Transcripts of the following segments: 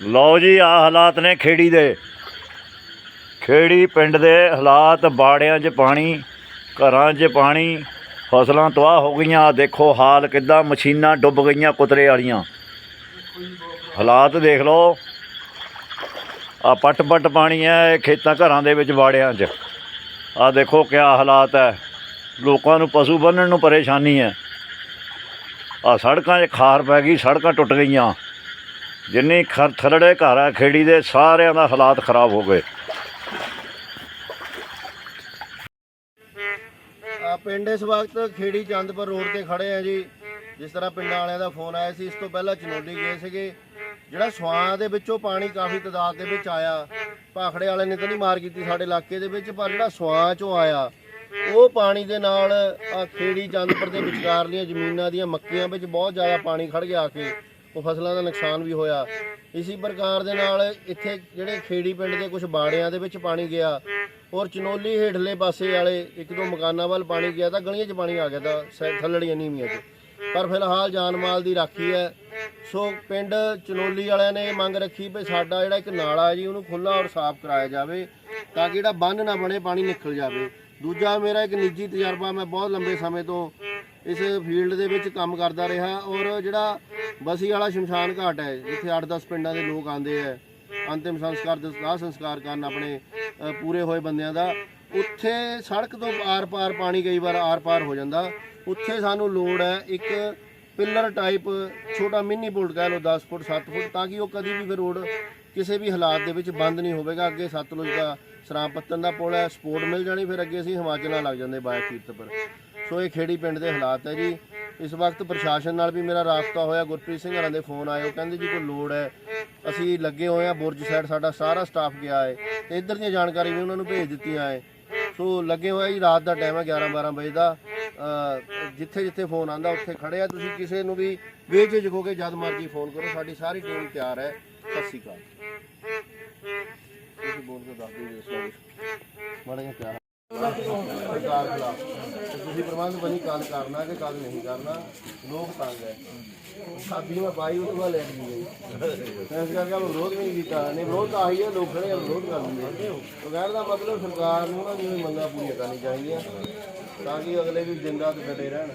ਲਓ ਜੀ ਆ ਹਾਲਾਤ ਨੇ ਖੇੜੀ ਦੇ। ਖੇੜੀ ਪਿੰਡ ਦੇ ਹਾਲਾਤ, ਬਾੜਿਆਂ 'ਚ ਪਾਣੀ, ਘਰਾਂ 'ਚ ਪਾਣੀ, ਫਸਲਾਂ ਤਬਾਹ ਹੋ ਗਈਆਂ। ਦੇਖੋ ਹਾਲ ਕਿੱਦਾਂ, ਮਸ਼ੀਨਾਂ ਡੁੱਬ ਗਈਆਂ ਕੁਤਰੇ ਵਾਲੀਆਂ। ਹਾਲਾਤ ਦੇਖ ਲਓ। ਆ ਪੱਟ ਪੱਟ ਪਾਣੀ ਹੈ ਇਹ ਖੇਤਾਂ, ਘਰਾਂ ਦੇ ਵਿੱਚ, ਬਾੜਿਆਂ 'ਚ। ਆ ਦੇਖੋ ਕਿਆ ਹਾਲਾਤ ਹੈ। ਲੋਕਾਂ ਨੂੰ ਪਸ਼ੂ ਬੰਨਣ ਨੂੰ ਪਰੇਸ਼ਾਨੀ ਹੈ। ਆ ਸੜਕਾਂ 'ਚ ਖਾਰ ਪੈ ਗਈ, ਸੜਕਾਂ ਟੁੱਟ ਗਈਆਂ। ਜਿੰਨੀ ਖਰ ਥਰੜੇ ਘਰ ਆ, ਖੇੜੀ ਦੇ ਸਾਰਿਆਂ ਦਾ ਹਾਲਾਤ ਖਰਾਬ ਹੋ ਗਏ। ਆ ਪਿੰਡ ਇਸ ਵਕਤ ਖੇੜੀ ਚੰਦਪੁਰ ਰੋਡ ਤੇ ਖੜੇ ਆ ਜੀ। ਜਿਸ ਤਰ੍ਹਾਂ ਪਿੰਡਾਂ ਵਾਲਿਆਂ ਦਾ ਫੋਨ ਆਇਆ ਸੀ, ਇਸ ਤੋਂ ਪਹਿਲਾਂ ਚਨੋਲੀ ਗਏ ਸੀਗੇ। ਜਿਹੜਾ ਸਵਾਂ ਦੇ ਵਿੱਚੋਂ ਪਾਣੀ ਕਾਫੀ ਤਦਾਦ ਦੇ ਵਿੱਚ ਆਇਆ। ਭਾਖੜੇ ਵਾਲੇ ਨੇ ਤਾਂ ਨਹੀਂ ਮਾਰ ਕੀਤੀ ਸਾਡੇ ਇਲਾਕੇ ਦੇ ਵਿੱਚ, ਪਰ ਜਿਹੜਾ ਸਵਾਂ ਚੋਂ ਆਇਆ ਉਹ ਪਾਣੀ ਦੇ ਨਾਲ ਆ ਖੇੜੀ ਚੰਦਪੁਰ ਦੇ ਵਿਚਕਾਰਲੀਆਂ ਜ਼ਮੀਨਾਂ ਦੀਆਂ ਮੱਕੀਆਂ ਵਿੱਚ ਬਹੁਤ ਜ਼ਿਆਦਾ ਪਾਣੀ ਖੜ ਗਿਆ ਆ ਕੇ, ਉਹ ਫਸਲਾਂ ਦਾ ਨੁਕਸਾਨ ਵੀ ਹੋਇਆ। ਇਸੇ ਪ੍ਰਕਾਰ ਦੇ ਨਾਲ ਇੱਥੇ ਜਿਹੜੇ ਖੇੜੀ ਪਿੰਡ ਦੇ ਕੁਝ ਬਾੜਿਆਂ ਦੇ ਵਿੱਚ ਪਾਣੀ ਗਿਆ ਔਰ ਚਨੋਲੀ ਹੇਠਲੇ ਪਾਸੇ ਵਾਲੇ ਇੱਕ ਦੋ ਮਕਾਨਾਂ ਵੱਲ ਪਾਣੀ ਗਿਆ ਤਾਂ ਗਲੀਆਂ 'ਚ ਪਾਣੀ ਆ ਗਿਆ ਤਾਂ ਸੈ- ਥੱਲੜੀਆਂ ਨੀਵੀਆਂ 'ਚ। ਪਰ ਫਿਲਹਾਲ ਜਾਨ ਮਾਲ ਦੀ ਰਾਖੀ ਹੈ। ਸੋ ਪਿੰਡ ਚਨੋਲੀ ਵਾਲਿਆਂ ਨੇ ਇਹ ਮੰਗ ਰੱਖੀ ਵੀ ਸਾਡਾ ਜਿਹੜਾ ਇੱਕ ਨਾਲਾ ਹੈ ਜੀ, ਉਹਨੂੰ ਖੁੱਲਾ ਔਰ ਸਾਫ਼ ਕਰਾਇਆ ਜਾਵੇ ਤਾਂ ਕਿ ਜਿਹੜਾ ਬੰਨ ਨਾ ਬਣੇ, ਪਾਣੀ ਨਿਕਲ ਜਾਵੇ। ਦੂਜਾ ਮੇਰਾ ਇੱਕ ਨਿੱਜੀ ਤਜਰਬਾ, ਮੈਂ ਬਹੁਤ ਲੰਬੇ ਸਮੇਂ ਤੋਂ ਇਸ ਫੀਲਡ ਦੇ ਵਿੱਚ ਕੰਮ ਕਰਦਾ ਰਿਹਾ ਔਰ ਜਿਹੜਾ ਬਸੀ ਵਾਲਾ ਸ਼ਮਸ਼ਾਨ ਘਾਟ ਹੈ, ਜਿੱਥੇ 8-10 ਪਿੰਡਾਂ ਦੇ ਲੋਕ ਆਉਂਦੇ ਆ, ਅੰਤਿਮ ਸੰਸਕਾਰ ਦਾ ਦਾਹ ਸੰਸਕਾਰ ਕਰਨ ਆਪਣੇ ਪੂਰੇ ਹੋਏ ਬੰਦਿਆਂ ਦਾ, ਉੱਥੇ ਸੜਕ ਤੋਂ ਆਰ-ਪਾਰ ਪਾਣੀ ਕਈ ਵਾਰ ਆਰ-ਪਾਰ ਹੋ ਜਾਂਦਾ। ਉੱਥੇ ਸਾਨੂੰ ਲੋੜ ਹੈ ਇੱਕ ਪਿੱਲਰ ਟਾਈਪ ਛੋਟਾ ਮਿੰਨੀ ਪੁਲ ਕਹਿ ਲਓ 10 ਫੁੱਟ 7 ਫੁੱਟ, ਤਾਂ ਕਿ ਉਹ ਕਦੀ ਵੀ ਫਿਰ ਰੋਡ ਕਿਸੇ ਵੀ ਹਾਲਾਤ ਦੇ ਵਿੱਚ ਬੰਦ ਨਹੀਂ ਹੋਵੇਗਾ, ਅੱਗੇ ਸਤਲੁਜ ਦਾ ਸਰਾਮ ਪੱਤਨ ਦਾ ਪੁਲ ਹੈ ਸਪੋਰਟ ਮਿਲ ਜਾਣੀ, ਫਿਰ ਅੱਗੇ ਅਸੀਂ ਹਿਮਾਚਲ ਨਾਲ ਲੱਗ ਜਾਂਦੇ ਬਾਇਆ ਕੀਰਤਪੁਰ ਸੋ ਇਹ ਖੇੜੀ ਪਿੰਡ ਦੇ ਹਾਲਾਤ ਹੈ ਜੀ। ਇਸ ਵਕਤ ਪ੍ਰਸ਼ਾਸਨ ਨਾਲ ਵੀ ਮੇਰਾ ਰਾਬਤਾ ਹੋਇਆ, ਗੁਰਪ੍ਰੀਤ ਸਿੰਘ ਹਰਾਂ ਦੇ ਫੋਨ ਆਏ, ਉਹ ਕਹਿੰਦੇ ਜੀ ਕੋਈ ਲੋੜ ਹੈ। ਅਸੀਂ ਲੱਗੇ ਹੋਏ ਆ ਬੁਰਜ ਸਾਈਡ ਸਾਡਾ ਸਾਰਾ ਸਟਾਫ ਗਿਆ ਹੈ ਤੇ ਇੱਧਰ ਦੀਆਂ ਜਾਣਕਾਰੀ ਵੀ ਉਹਨਾਂ ਨੂੰ ਭੇਜ ਦਿੱਤੀਆਂ ਹੈ। ਸੋ ਲੱਗੇ ਹੋਏ ਜੀ, ਰਾਤ ਦਾ ਟਾਈਮ ਹੈ 11 12 ਵਜੇ ਦਾ। ਜਿੱਥੇ ਜਿੱਥੇ ਫੋਨ ਆਂਦਾ ਉੱਥੇ ਖੜੇ ਆ। ਤੁਸੀਂ ਕਿਸੇ ਨੂੰ ਵੀ ਬੇਝਿਜਕ ਹੋ ਕੇ ਜਦ ਮਰਜ਼ੀ ਫੋਨ ਕਰੋ, ਸਾਡੀ ਸਾਰੀ ਟੀਮ ਤਿਆਰ ਹੈ। ਸਤਿ ਸ਼੍ਰੀ ਅਕਾਲ। ਤੁਸੀਂ ਬੋਲ ਕੇ ਦੱਸ ਦਿਓ ਜੀ ਮਾੜਾ ਜਿਹਾ ਪਿਆਰ ਸਰਕਾਰ ਖਿਲਾਫ ਤੇ ਤੁਸੀਂ ਪ੍ਰਬੰਧ ਬਣੀ ਕੱਲ ਕਰਨਾ ਕਿ ਕੱਲ ਨਹੀਂ ਕਰਨਾ ਲੋਕ ਤੰਗ ਹੈ ਸਾਡੀ ਮੈਂ ਬਾਈ ਉਹ ਤੋਂ ਲੈ ਕੇ ਗਈ ਇਸ ਕਰਕੇ ਉਹ ਵਿਰੋਧ ਨਹੀਂ ਕੀਤਾ ਨਹੀਂ ਵਿਰੋਧ ਤਾਂ ਆਹੀ ਹੈ ਲੋਕ ਖੜੇ ਆ, ਵਿਰੋਧ ਕਰ ਦਿੰਦੇ ਉਹ ਕਹਿਣ ਦਾ ਮਤਲਬ ਸਰਕਾਰ ਨੂੰ ਨਾ ਜਿਵੇਂ ਮੰਗਾਂ ਪੂਰੀਆਂ ਕਰਨੀ ਚਾਹੀਦੀਆਂ ਤਾਂ ਕਿ ਅਗਲੇ ਵੀ ਦਿਨ ਰਾਤ ਡਟੇ ਰਹਿਣ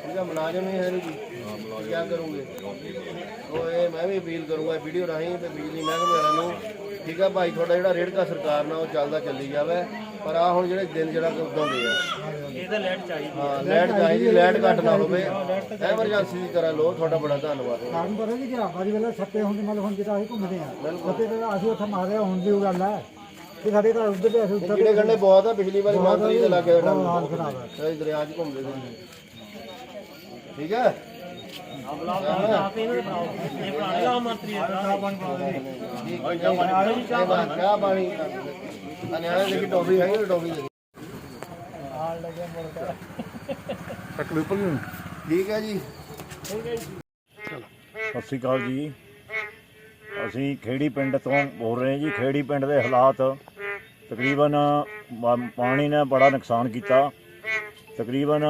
ਇਹਦਾ ਮੁਲਾਜ਼ਮ ਹੀ ਹੈ ਨਹੀਂ ਜੀ ਕੀ ਕਰੋਗੇ ਉਹ ਇਹ ਮੈਂ ਵੀ ਅਪੀਲ ਕਰੂੰਗਾ ਵੀਡੀਓ ਰਾਹੀਂ ਤੇ ਬਿਜਲੀ ਮਹਿਕਮੇ ਵਾਲਿਆਂ ਨੂੰ ਠੀਕ ਆ ਭਾਈ ਤੁਹਾਡਾ ਜਿਹੜਾ ਰੇੜਕਾ ਸਰਕਾਰ ਨਾਲ ਉਹ ਚੱਲਦਾ ਚੱਲੀ ਜਾਵੇ ਪਰ ਆ ਹੁਣ ਜਿਹੜੇ ਦਿਨ ਜਿਹੜਾ ਉਦੋਂ ਦੇ ਆ। ਇਹਦਾ ਲੈਟ ਚਾਹੀਦੀ ਹਾਂ ਲਾਈਟ ਚਾਹੀਦੀ ਲਾਈਟ ਘੱਟ ਨਾ ਹੋਵੇ। ਐਮਰਜੈਂਸੀ ਦੀ ਤਰ੍ਹਾਂ ਲੋ ਤੁਹਾਡਾ ਬੜਾ ਧੰਨਵਾਦ। ਕਾਰਨ ਪਤਾ ਜੀ ਕਿ ਆਵਾਜ਼ ਵੇਲੇ ਸੱਤੇ ਹੁੰਦੇ ਮਤਲਬ ਹੁਣ ਜਿਹੜਾ ਅਸੀਂ ਘੁੰਮਦੇ ਆ ਸੱਤੇ ਤੇ ਅਸੀਂ ਉੱਥੇ ਮਾਰਿਆ ਹੁਣ ਦੀ ਉਹ ਗੱਲ ਹੈ ਕਿ ਸਾਡੇ ਘਰ ਉੱਧਰ ਤੇ ਅਸੀਂ ਉੱਧਰ ਕੀੜੇ ਗੰਡੇ ਬਹੁਤ ਆ ਪਿਛਲੀ ਵਾਰੀ ਮੰਤਰੀ ਦੇ ਲੱਗੇ ਦਾ ਹਾਲ ਟਾਈਮ ਖਰਾਬ ਹੈ ਅਸੀਂ ਦਰਿਆ 'ਚ ਘੁੰਮਦੇ ਸੀ। ਠੀਕ ਹੈ ਚਾਹ ਪਾਣੀ ਨਿਆਣੇ ਦੇ ਕੀ ਟੋਫੀ ਹੈਗੀ ਦੇ ਠੀਕ ਹੈ ਜੀ ਸਤਿ ਸ਼੍ਰੀ ਅਕਾਲ ਜੀ। ਅਸੀਂ ਖੇੜੀ ਪਿੰਡ ਤੋਂ ਬੋਲ ਰਹੇ ਹਾਂ ਜੀ ਖੇੜੀ ਪਿੰਡ ਦੇ ਹਾਲਾਤ ਤਕਰੀਬਨ ਮ- ਪਾਣੀ ਨੇ ਬੜਾ ਨੁਕਸਾਨ ਕੀਤਾ ਤਕਰੀਬਨ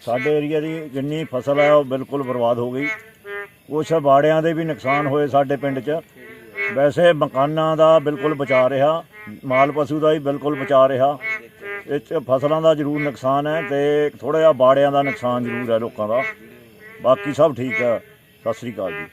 ਸਾਡੇ ਏਰੀਆ ਦੀ ਜਿੰਨੀ ਫਸਲ ਹੈ ਉਹ ਬਿਲਕੁਲ ਬਰਬਾਦ ਹੋ ਗਈ। ਕੁਛ ਬਾੜਿਆਂ ਦੇ ਵੀ ਨੁਕਸਾਨ ਹੋਏ ਸਾਡੇ ਪਿੰਡ 'ਚ। ਵੈਸੇ ਮਕਾਨਾਂ ਦਾ ਬਿਲਕੁਲ ਬਚਾ ਰਿਹਾ, ਮਾਲ ਪਸ਼ੂ ਦਾ ਵੀ ਬਿਲਕੁਲ ਬਚਾ ਰਿਹਾ। ਇਹ 'ਚ ਫਸਲਾਂ ਦਾ ਜ਼ਰੂਰ ਨੁਕਸਾਨ ਹੈ ਤੇ ਥੋੜਾ ਜਿਹਾ ਬਾੜਿਆਂ ਦਾ ਨੁਕਸਾਨ ਜ਼ਰੂਰ ਹੈ ਲੋਕਾਂ ਦਾ। ਬਾਕੀ ਸਭ ਠੀਕ ਹੈ। ਸਤਿ ਸ੍ਰੀ ਅਕਾਲ ਜੀ।